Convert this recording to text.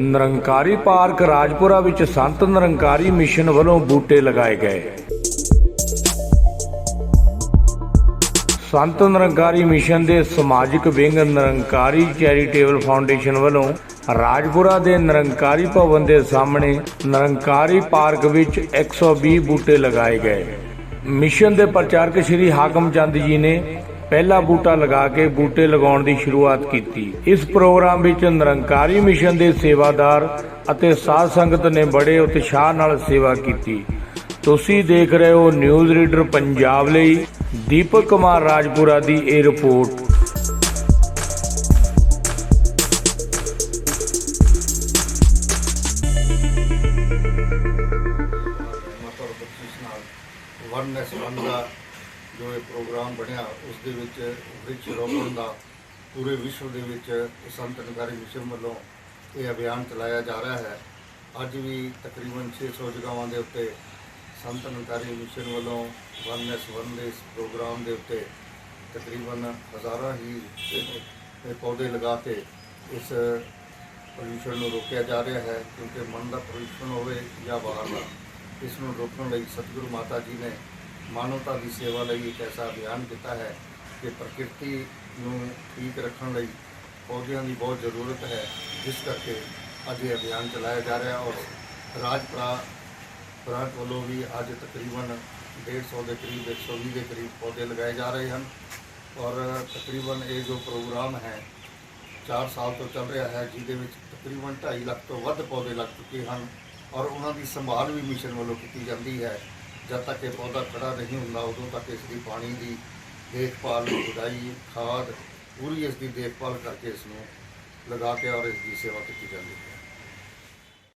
Nirankari park Rajpura ਵਿੱਚ Sant Nirankari mission ਵੱਲੋਂ ਬੂਟੇ ਲਗਾਏ ਗਏ। ਸੰਤ ਨਿਰੰਕਾਰੀ ਮਿਸ਼ਨ ਦੇ ਸਮਾਜਿਕ ਵਿੰਗ ਨਿਰੰਕਾਰੀ ਚੈਰੀਟੇਬਲ ਫਾਊਂਡੇਸ਼ਨ ਵੱਲੋਂ ਰਾਜਪੁਰਾ ਦੇ ਨਿਰੰਕਾਰੀ ਭਵਨ ਦੇ ਸਾਹਮਣੇ ਨਿਰੰਕਾਰੀ ਪਾਰਕ ਵਿੱਚ 120 ਬੂਟੇ ਲਗਾਏ ਗਏ। ਮਿਸ਼ਨ ਦੇ ਪ੍ਰਚਾਰਕ ਸ਼੍ਰੀ ਹਾਕਮ ਚੰਦ ਜੀ ਨੇ ਪਹਿਲਾ ਬੂਟਾ ਲਗਾ ਕੇ ਬੂਟੇ ਲਗਾਉਣ ਦੀ ਸ਼ੁਰੂਆਤ ਕੀਤੀ। ਇਸ ਪ੍ਰੋਗਰਾਮ ਵਿੱਚ ਨਿਰੰਕਾਰੀ ਮਿਸ਼ਨ ਦੇ ਸੇਵਾਦਾਰ ਅਤੇ ਸਾਧ ਸੰਗਤ ਨੇ ਬੜੇ ਉਤਸ਼ਾਹ ਨਾਲ ਸੇਵਾ ਕੀਤੀ। ਤੁਸੀਂ ਦੇਖ ਰਹੇ ਹੋ ਨਿਊਜ਼ ਰੀਡਰ ਪੰਜਾਬ ਲਈ ਦੀਪਕ ਕੁਮਾਰ ਰਾਜਪੁਰਾ ਦੀ ਇਹ ਰਿਪੋਰਟ। ਵਨ ਐਸ ਵਨ ਦਾ ਜੋ ਇਹ ਪ੍ਰੋਗਰਾਮ ਬਣਿਆ, ਉਸ ਦੇ ਵਿੱਚ ਵ੍ਰਿਕਸ਼ ਰੋਪਣ ਦਾ ਪੂਰੇ ਵਿਸ਼ਵ ਦੇ ਵਿੱਚ ਸੰਤ ਨਿਕਾਰੀ ਮਿਸ਼ਨ ਵੱਲੋਂ ਇਹ ਅਭਿਆਨ ਚਲਾਇਆ ਜਾ ਰਿਹਾ ਹੈ। ਅੱਜ ਵੀ ਤਕਰੀਬਨ 600 ਜਗ੍ਹਾਵਾਂ ਦੇ ਉੱਤੇ ਸੰਤ ਨਿਕਾਰੀ ਮਿਸ਼ਨ ਵੱਲੋਂ ਵਨ ਐਸ ਵਨ ਦੇ ਇਸ ਪ੍ਰੋਗਰਾਮ ਦੇ ਉੱਤੇ ਤਕਰੀਬਨ ਹਜ਼ਾਰਾਂ ਹੀ ਪੌਦੇ ਲਗਾ ਕੇ ਇਸ ਪੋਲਿਊਸ਼ਨ ਨੂੰ ਰੋਕਿਆ ਜਾ ਰਿਹਾ ਹੈ, ਕਿਉਂਕਿ ਮਨ ਦਾ ਪੋਲਿਊਸ਼ਨ ਹੋਵੇ ਜਾਂ ਬਾਹਰ ਦਾ। ਇਸ ਨੂੰ ਰੋਕਣ ਲਈ ਸਤਿਗੁਰੂ ਮਾਤਾ ਜੀ ਨੇ ਮਾਨਵਤਾ ਦੀ ਸੇਵਾ ਲਈ ਇੱਕ ਐਸਾ ਅਭਿਆਨ ਕੀਤਾ ਹੈ ਕਿ ਪ੍ਰਕਿਰਤੀ ਨੂੰ ਠੀਕ ਰੱਖਣ ਲਈ ਪੌਦਿਆਂ ਦੀ ਬਹੁਤ ਜ਼ਰੂਰਤ ਹੈ, ਜਿਸ ਕਰਕੇ ਅੱਜ ਇਹ ਅਭਿਆਨ ਚਲਾਇਆ ਜਾ ਰਿਹਾ ਔਰ ਰਾਜਪੁਰਾ ਪ੍ਰਾਂਤ ਵੱਲੋਂ ਵੀ ਅੱਜ ਤਕਰੀਬਨ 150 ਦੇ ਕਰੀਬ 120 ਦੇ ਕਰੀਬ ਪੌਦੇ ਲਗਾਏ ਜਾ ਰਹੇ ਹਨ ਔਰ ਤਕਰੀਬਨ ਇਹ ਜੋ ਪ੍ਰੋਗਰਾਮ ਹੈ 4 ਸਾਲ ਤੋਂ ਚੱਲ ਰਿਹਾ ਹੈ, ਜਿਹਦੇ ਵਿੱਚ ਤਕਰੀਬਨ 2.5 ਲੱਖ ਤੋਂ ਵੱਧ ਪੌਦੇ ਲੱਗ ਚੁੱਕੇ ਹਨ। ਔਰ ਉਹਨਾਂ ਦੀ ਸੰਭਾਲ ਵੀ ਮਿਸ਼ਨ ਵੱਲੋਂ ਕੀਤੀ ਜਾਂਦੀ ਹੈ। ਜਦ ਤੱਕ ਇਹ ਪੌਦਾ ਖੜਾ ਨਹੀਂ ਹੁੰਦਾ, ਉਦੋਂ ਤੱਕ ਇਸ ਦੀ ਪਾਣੀ ਦੀ ਦੇਖਭਾਲ ਗੁਡਾਈ ਖਾਦ ਪੂਰੀ ਇਸ ਦੀ ਦੇਖਭਾਲ ਕਰਕੇ ਇਸ ਨੂੰ ਲਗਾ ਕੇ ਔਰ ਇਸ ਦੀ ਸੇਵਾ ਕੀਤੀ ਜਾਂਦੀ ਹੈ।